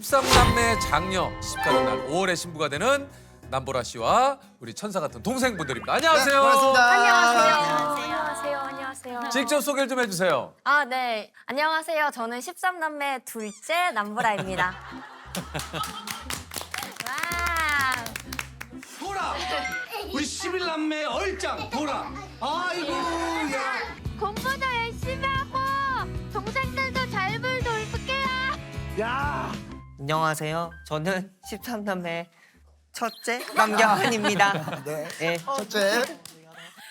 13남매 장녀 시집가는 날 5월에 신부가 되는 남보라 씨와 우리 천사 같은 동생분들입니다. 안녕하세요. 네, 반갑습니다. 안녕하세요. 안녕하세요. 안녕하세요. 직접 소개를 좀 해주세요. 아, 네. 안녕하세요. 저는 13남매 둘째 남보라입니다. 와. 보라 우리 11남매 얼짱 보라 아이고 야 공부도 열심히 하고 동생들도 잘 불도 올게요. 야. 안녕하세요. 저는 13남매 첫째 남경환입니다. 네. 네. 첫째.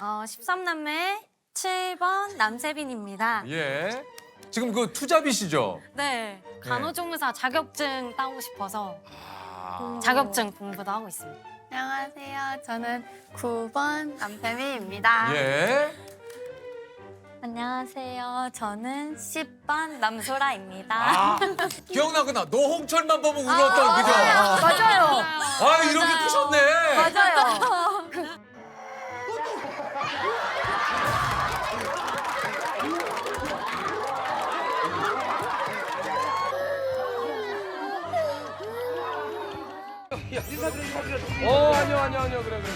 어, 13남매 7번 남세빈입니다. 예. 지금 그 투잡이시죠? 네. 간호조무사 자격증 따고 싶어서 아. 자격증 공부도 하고 있습니다. 안녕하세요. 저는 9번 남태미입니다. 예. 안녕하세요. 저는 10번 남소라입니다. 아, 기억나구나. 노홍철만 보면 울었던 그죠? 맞아요. 아, 이렇게 크셨네. 맞아요. 어, 아니요, 아니요, 아니요. 그래, 그래.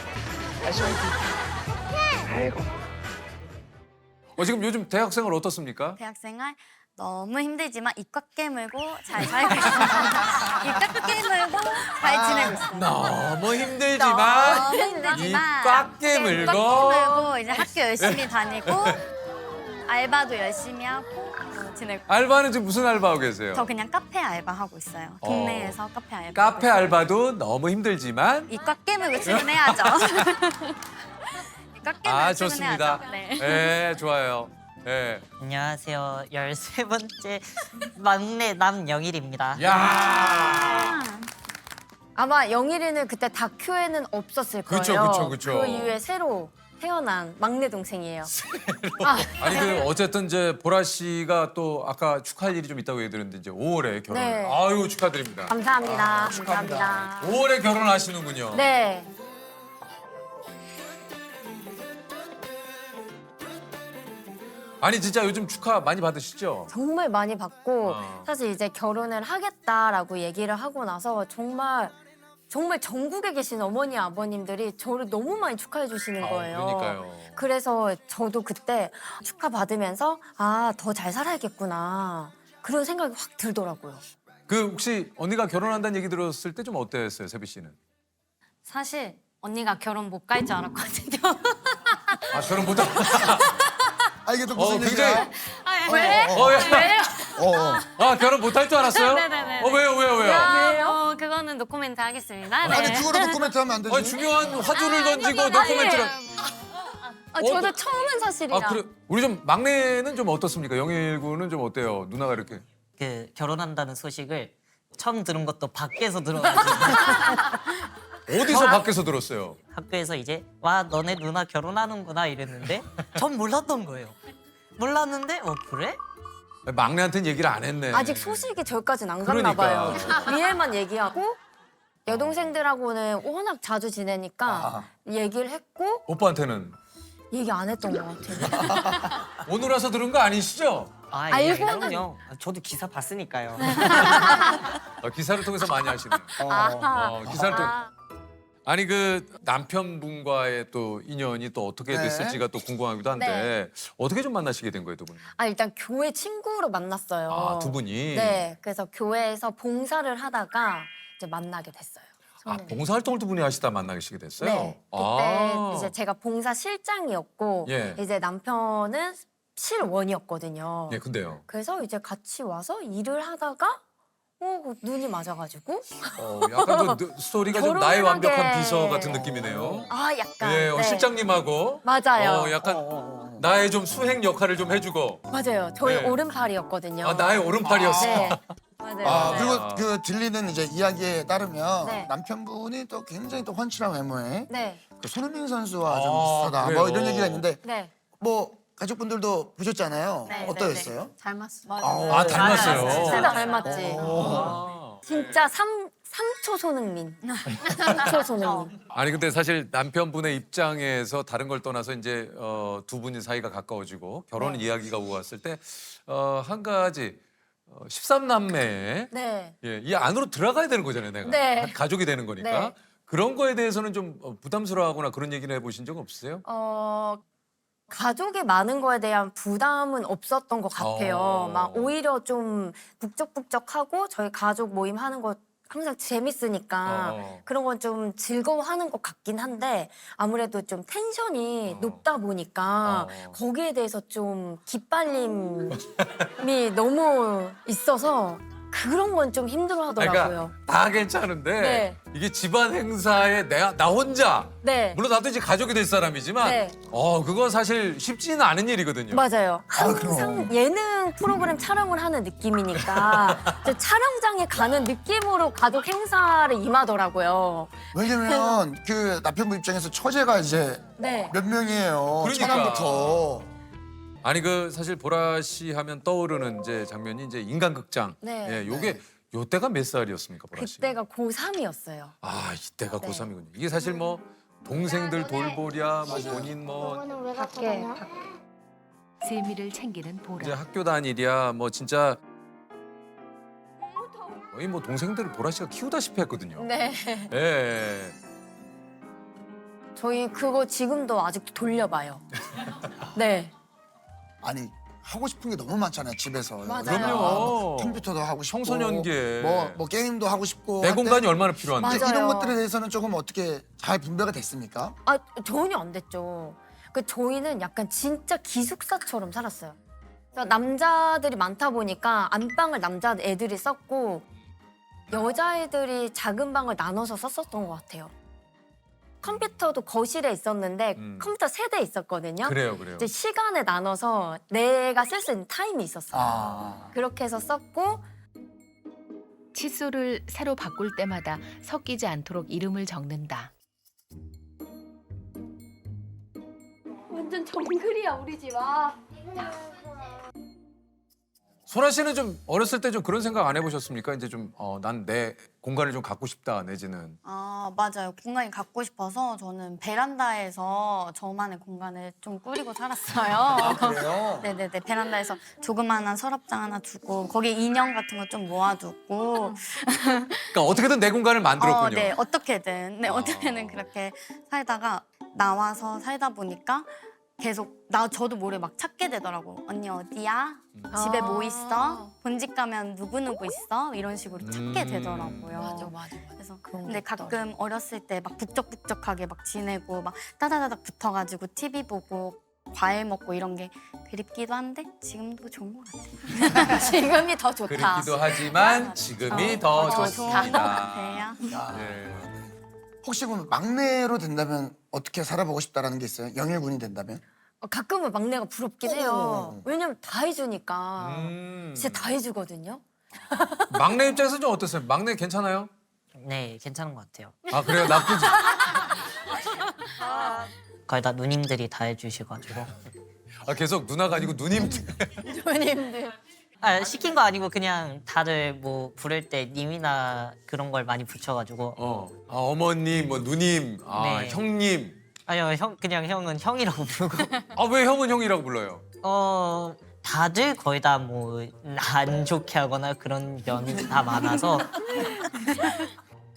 어, 지금 요즘 대학생활 어떻습니까? 대학생활 너무 힘들지만 이과 깨물고 잘 살고 있습니다. 이과 깨물고 잘 지내고 있습니다. 너무 힘들지만 너무 힘들지만 이꽉 깨물고 이제 학교 열심히 다니고 알바도 열심히 하고 어, 지내고 알바는 지금 무슨 알바하고 계세요? 저 그냥 카페 알바 하고 있어요. 어. 동네에서 카페 알바. 카페 알바도 너무 힘들지만 이과 깨물고 출근해야죠. 깨물고 아 좋습니다. 네. 네, 좋아요. 네. 안녕하세요. 13번째 막내 남영일입니다. 야, 아마 영일이는 그때 다큐에는 없었을 거예요. 그쵸, 그쵸, 그쵸. 그 이후에 새로 태어난 막내 동생이에요. 아니 그 어쨌든 이제 보라 씨가 또 아까 축하할 일이 좀 있다고 얘기 들었는데 이제 5월에 결혼. 네. 아유 축하드립니다. 감사합니다. 감사합니다. 5월에 결혼하시는군요. 네. 아니 진짜 요즘 축하 많이 받으시죠? 정말 많이 받고 어. 사실 이제 결혼을 하겠다라고 얘기를 하고 나서 정말 정말 전국에 계신 어머니 아버님들이 저를 너무 많이 축하해 주시는 아, 거예요. 그러니까요. 그래서 저도 그때 축하 받으면서 아 더 잘 살아야겠구나 그런 생각이 확 들더라고요. 그 혹시 언니가 결혼한다는 얘기 들었을 때 좀 어땠어요, 세비 씨는? 사실 언니가 결혼 못 갈 줄 알았거든요. 아 결혼 못하. 아 이게 또어 무슨 굉장히. 얘기야? 왜? 어, 야. 어, 어. 아 결혼 못할 줄 알았어요? 네네네. 어 왜요 왜요 왜요? 아, 어, 그거는 노코멘트 하겠습니다. 네. 아니 그거로 도코멘트 하면 안 되지. 아니 중요한 화두를 던지고 노코멘트를. 아, 저도 어, 처음은 사실이라. 아 그래 우리 좀 막내는 좀 어떻습니까? 영일 군은 좀 어때요? 누나가 이렇게. 그 결혼한다는 소식을 처음 들은 것도 밖에서 들어가지고 어디서 밖에서 들었어요? 학교에서 이제 와 너네 누나 결혼하는구나 이랬는데 전 몰랐던 거예요. 몰랐는데 어 그래? 막내한테는 얘기를 안 했네. 아직 소식이 저기까지는 안 갔나 그러니까. 봐요. 위에만 얘기하고 여동생들하고는 워낙 자주 지내니까 아. 얘기를 했고 오빠한테는 얘기 안 했던 것 같아요. 오늘 와서 들은 거 아니시죠? 아 알고는- 그럼요. 저도 기사 봤으니까요. 어, 기사를 통해서 많이 하시네. 아하. 어, 기사를 통. 아, 아니 그 남편분과의 또 인연이 또 어떻게 네. 됐을지가 또 궁금하기도 한데 어떻게 좀 만나시게 된 거예요, 두 분? 아, 일단 교회 친구로 만났어요. 아, 두 분이. 네, 그래서 교회에서 봉사를 하다가 이제 만나게 됐어요. 아, 저는. 봉사 활동을 두 분이 하시다 만나시게 됐어요? 네, 그때 아. 이제 제가 봉사 실장이었고 예. 이제 남편은 실원이었거든요. 예, 근데요. 그래서 이제 같이 와서 일을 하다가 어, 그 눈이 맞아가지고 어, 약간 그 스토리가 좀 나의 완벽한. 비서 같은 느낌이네요. 아 약간 예, 어, 네. 실장님하고 맞아요. 어, 약간 어, 어, 어. 나의 좀 수행 역할을 좀 해주고 맞아요. 저희 네. 오른팔이었거든요. 아 나의 오른팔이었어. 네. 맞아요. 아 맞아요. 그리고 그 들리는 이제 이야기에 따르면 네. 남편분이 또 굉장히 또 훤칠한 외모에 네, 그 손흥민 선수와 좀 아, 비슷하다. 그래요? 뭐 이런 얘기가 있는데 네. 뭐 가족분들도 보셨잖아요. 네, 어떠셨어요? 닮았어. 아 닮았어요. 진짜 닮았지. 아. 진짜 삼 삼초 손흥민. 삼초 손흥민. 아니 근데 사실 남편분의 입장에서 다른 걸 떠나서 이제 어, 두 분이 사이가 가까워지고 결혼 네. 이야기가 오고 갔을 때 어, 한 가지 어, 13남매 네. 예, 이 안으로 들어가야 되는 거잖아요, 내가. 네. 가족이 되는 거니까. 네. 그런 거에 대해서는 좀 어, 부담스러워하거나 그런 얘기를 해보신 적 없으세요? 어, 가족이 많은 거에 대한 부담은 없었던 것 같아요. 어. 막 오히려 좀 북적북적하고 저희 가족 모임 하는 거 항상 재밌으니까 어. 그런 건 좀 즐거워하는 것 같긴 한데 아무래도 좀 텐션이 어. 높다 보니까 어. 거기에 대해서 좀 기빨림이 너무 있어서 그런 건 좀 힘들어하더라고요. 그러니까 다 괜찮은데 네. 이게 집안 행사에 내가 나 혼자 네, 물론 나도 이제 가족이 될 사람이지만 네. 어 그거 사실 쉽지는 않은 일이거든요. 맞아요. 아, 항상. 예능 프로그램 촬영을 하는 느낌이니까 저 촬영장에 가는 느낌으로 가족 행사를 임하더라고요. 왜냐면 그 남편분 입장에서 처제가 이제 네. 몇 명이에요. 그러니까. 천안부터. 아니 그 사실 보라 씨 하면 떠오르는 이제 장면이 이제 인간극장. 네. 예, 요게 요때가 몇 살이었습니까, 보라 씨? 그때가 고3이었어요. 아 이때가 네. 고3이군요. 이게 사실 뭐 동생들 돌보랴, 뭐 본인 뭐왜 밖에 세미를 챙기는 보라. 이제 학교 다니랴, 뭐 진짜 거의 뭐 동생들을 보라 씨가 키우다시피 했거든요. 네. 예. 저희 그거 지금도 아직도 돌려봐요. 네. 아니 하고 싶은 게 너무 많잖아요 집에서. 맞아요. 그럼요. 컴퓨터도 하고 싶고. 청소년기에. 뭐, 뭐 게임도 하고 싶고. 내 공간이 얼마나 필요한데. 맞아요. 이런 것들에 대해서는 조금 어떻게 잘 분배가 됐습니까? 아 전혀 안 됐죠. 그 저희는 약간 진짜 기숙사처럼 살았어요. 그래서 남자들이 많다 보니까 안방을 남자 애들이 썼고 여자애들이 작은 방을 나눠서 썼었던 것 같아요. 컴퓨터도 거실에 있었는데 음. 컴퓨터 세 대 있었거든요. 그래요, 그래요. 이제 시간에 나눠서 내가 쓸 수 있는 타임이 있었어요. 아. 그렇게 해서 썼고 칫솔을 새로 바꿀 때마다 섞이지 않도록 이름을 적는다. 완전 정글이야 우리 집 아. 소라 씨는 좀 어렸을 때 좀 그런 생각 안 해보셨습니까? 이제 좀 어, 난내 공간을 좀 갖고 싶다 내지는 아 맞아요 공간이 갖고 싶어서 저는 베란다에서 저만의 공간을 좀 꾸리고 살았어요. 아, 그래요? 네네네 베란다에서 조그마한 서랍장 하나 두고 거기에 인형 같은 거 좀 모아두고 그러니까 어떻게든 내 공간을 만들었군요. 어, 네 어떻게든 네 아. 어떻게든 그렇게 살다가 나와서 살다 보니까 계속 나 저도 모르게 막 찾게 되더라고 언니 어디야 집에 뭐 아. 있어 본집 가면 누구 누구 있어 이런 식으로 찾게 음. 되더라고요. 맞아 맞아. 그래서 그런 근데 게 있더라. 가끔 어렸을 때 막 북적북적하게 막 지내고 막 따다다닥 붙어가지고 TV 보고 과일 먹고 이런 게 그립기도 한데 지금도 좋은 것 같아요. 지금이 더 좋다. 그립기도 하지만 지금이 더 어, 더 좋은 것 좋습니다. 같아요. 야. 예. 혹시 그럼 막내로 된다면 어떻게 살아보고 싶다라는 게 있어요? 영일군이 된다면? 어, 가끔은 막내가 부럽긴 해요. 어. 왜냐면 다 해주니까. 음. 진짜 다 해주거든요. 막내 입장에서 좀 어땠어요? 막내 괜찮아요? 네, 괜찮은 것 같아요. 아 그래요 나쁘지. 거의 다 누님들이 다 해주셔가지고. 아 계속 누나가 아니고 누님. 누님들. 아, 시킨 거 아니고 그냥 다들 뭐 부를 때 님이나 그런 걸 많이 붙여가지고. 어. 아 어머님, 뭐 누님, 아 네. 형님. 아니요, 형 그냥 형은 형이라고 부르고. 아 왜 형은 형이라고 불러요? 어 다들 거의 다 뭐 안 좋게 하거나 그런 면이 다 많아서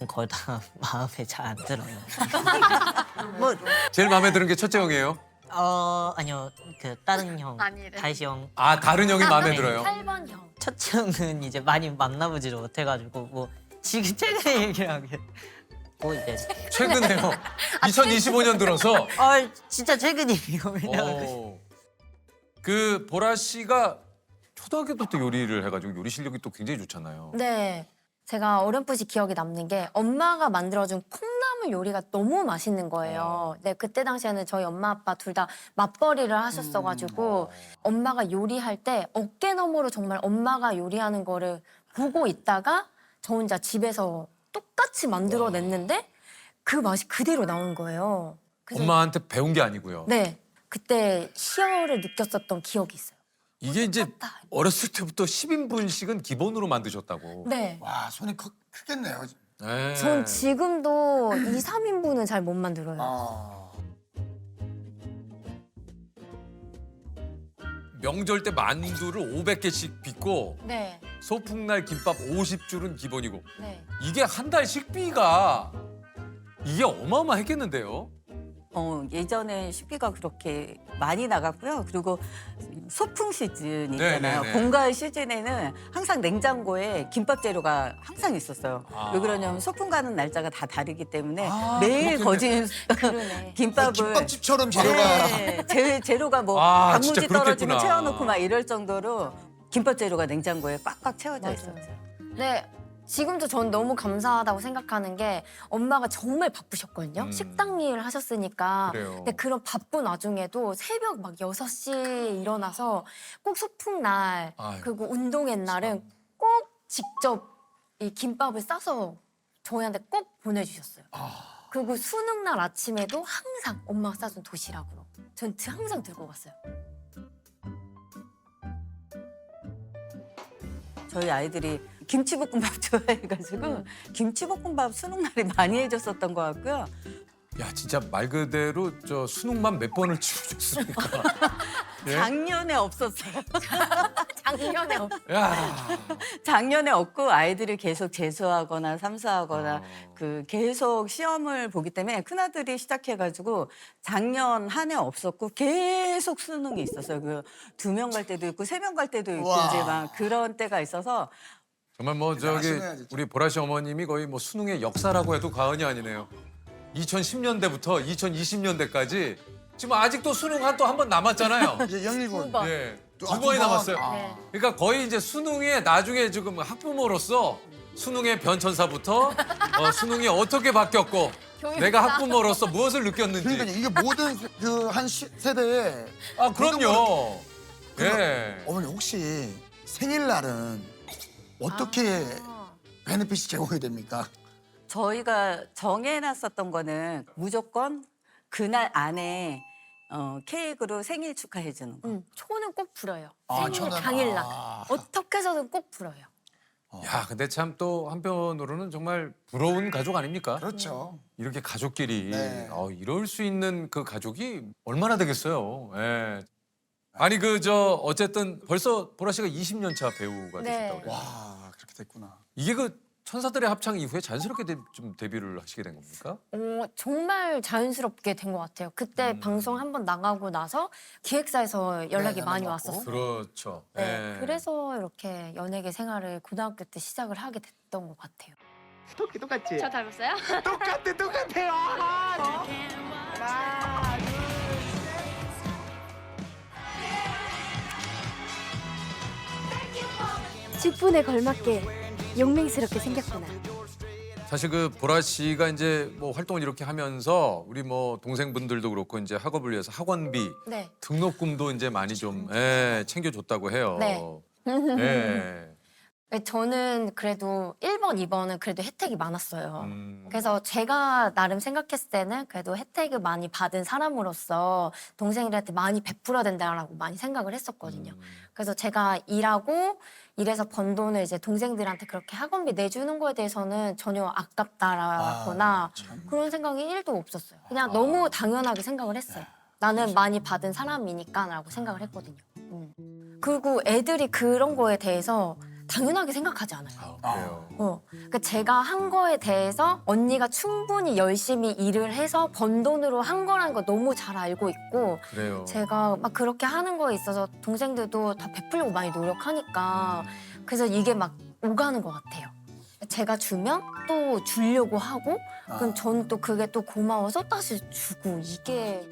거의 다 마음에 잘 안 들어요. 뭐 제일 마음에 드는 게 첫째 형이에요. 어 아니요 그 다른 형 아니래. 다시 형 아 다른 형이 마음에 네. 들어요. 8번 형. 첫째 형은 이제 많이 만나보지를 못해가지고 뭐 지금 최근에 얘기를 하게 뭐 이제 최근에요. 2025년 들어서. 아 진짜 최근이에요 왜냐면 어. 그 보라 씨가 초등학교 때부터 요리를 해가지고 요리 실력이 또 굉장히 좋잖아요. 네. 제가 어렴풋이 기억에 남는 게 엄마가 만들어준 콩 나물 요리가 너무 맛있는 거예요. 네, 그때 당시에는 저희 엄마 아빠 둘 다 맞벌이를 하셨어가지고 엄마가 요리할 때 어깨 너머로 정말 엄마가 요리하는 거를 보고 있다가 저 혼자 집에서 똑같이 만들어냈는데 그 맛이 그대로 나온 거예요. 그래서 엄마한테 배운 게 아니고요. 네, 그때 희열을 느꼈었던 기억이 있어요. 이게 이제. 어렸을 때부터 10인분씩은 기본으로 만드셨다고. 네. 와 손이 크, 크겠네요. 네. 전 지금도 2, 3인분은 잘 못 만들어요. 아. 명절 때 만두를 500개씩 빚고 네, 소풍날 김밥 50줄은 기본이고 네. 이게 한 달 식비가 이게 어마어마했겠는데요. 어, 예전에 식비가 그렇게 많이 나갔고요. 그리고 소풍 시즌 있잖아요. 네네네. 봄가을 시즌에는 항상 냉장고에 김밥 재료가 항상 있었어요. 아. 왜 그러냐면 소풍 가는 날짜가 다 다르기 때문에 아, 매일. 거진 그러네. 김밥을 김밥집처럼 재료가 네, 재, 재료가 뭐 아, 단무지 떨어지면 그렇겠구나. 채워놓고 막 이럴 정도로 김밥 재료가 냉장고에 꽉꽉 채워져 맞아요. 있었죠. 네. 지금도 전 너무 감사하다고 생각하는 게 엄마가 정말 바쁘셨거든요. 음. 식당 일 하셨으니까. 그래요. 근데 그런 바쁜 와중에도 새벽 막 6시에 일어나서 꼭 소풍 날 아유, 그리고 운동회 날은 꼭 직접 이 김밥을 싸서 저희한테 꼭 보내주셨어요. 아. 그리고 수능 날 아침에도 항상 엄마가 싸준 도시락으로. 전 항상 들고 갔어요. 저희 아이들이 김치볶음밥 좋아해가지고 김치볶음밥 수능 날에 많이 해줬었던 것 같고요. 야 진짜 말 그대로 저 수능만 몇 번을 치러줬습니까? 예? 작년에 없었어요. 작년에 없- 야. 작년에 없고 아이들이 계속 재수하거나 삼수하거나 어. 그 계속 시험을 보기 때문에 큰아들이 시작해가지고 작년 한 해 없었고 계속 수능이 있었어요. 그 두 명 갈 때도 있고 세 명 갈 때도 있고 우와. 이제 막 그런 때가 있어서 정말 뭐 저기 진짜. 우리 보라 씨 어머님이 거의 뭐 수능의 역사라고 해도 과언이 아니네요. 2010년대부터 2020년대까지 지금 아직도 수능 한 또 한 번 남았잖아요. 이제 영일군. 번. 예. 또두 아, 두 번이 번. 남았어요. 아. 네. 그러니까 거의 이제 수능에 나중에 지금 학부모로서 수능의 변천사부터 어, 수능이 어떻게 바뀌었고. 내가 학부모로서 무엇을 느꼈는지. 그러니까 이게 모든 그 한 세대에 아 그럼요. 예. 어머니 혹시 생일날은 어떻게 아. 베네핏이 제공이 됩니까? 저희가 정해놨었던 거는 무조건 그날 안에 어, 케이크로 생일 축하해주는 거. 응, 초는 꼭 불어요. 아, 생일 초는- 당일날. 아. 어떻게 해서든 꼭 불어요. 야 근데 참 또 한편으로는 정말 부러운 가족 아닙니까? 그렇죠. 이렇게 가족끼리 네. 어, 이럴 수 있는 그 가족이 얼마나 되겠어요. 예. 아니 그 저 어쨌든 벌써 보라 씨가 20년 차 배우가 네. 되셨다고 그래요. 와 그렇게 됐구나. 이게 그 천사들의 합창 이후에 자연스럽게 데, 좀 데뷔를 하시게 된 겁니까? 어, 정말 자연스럽게 된 것 같아요. 그때 음. 방송 한 번 나가고 나서 기획사에서 연락이 네, 많이 연락 왔었어요. 그렇죠. 네, 예. 그래서 이렇게 연예계 생활을 고등학교 때 시작을 하게 됐던 것 같아요. 똑같 똑같지? 저 닮았어요? 똑같아 똑같아요. 직분에 걸맞게 용맹스럽게 생겼구나. 사실 그 보라 씨가 이제 뭐 활동을 이렇게 하면서 우리 뭐 동생분들도 그렇고 이제 학업을 위해서 학원비 네. 등록금도 이제 많이 좀 예, 챙겨줬다고 해요. 네. 예. 저는 그래도 1번, 2번은 그래도 혜택이 많았어요. 음. 그래서 제가 나름 생각했을 때는 그래도 혜택을 많이 받은 사람으로서 동생들한테 많이 베풀어야 된다라고 많이 생각을 했었거든요. 음. 그래서 제가 일하고 일해서 번 돈을 이제 동생들한테 그렇게 학원비 내주는 거에 대해서는 전혀 아깝다라거나 아, 참. 그런 생각이 1도 없었어요. 그냥 너무 당연하게 생각을 했어요. 나는 많이 받은 사람이니까라고 생각을 했거든요. 음. 그리고 애들이 그런 거에 대해서 당연하게 생각하지 않아요. 아, 그래요. 어, 그러니까 제가 한 거에 대해서 언니가 충분히 열심히 일을 해서 번 돈으로 한 거라는 거 너무 잘 알고 있고 그래요. 제가 막 그렇게 하는 거에 있어서 동생들도 다 베풀려고 많이 노력하니까 음. 그래서 이게 막 오가는 것 같아요. 제가 주면 또 주려고 하고 그럼 아. 저는 또 그게 또 고마워서 다시 주고 이게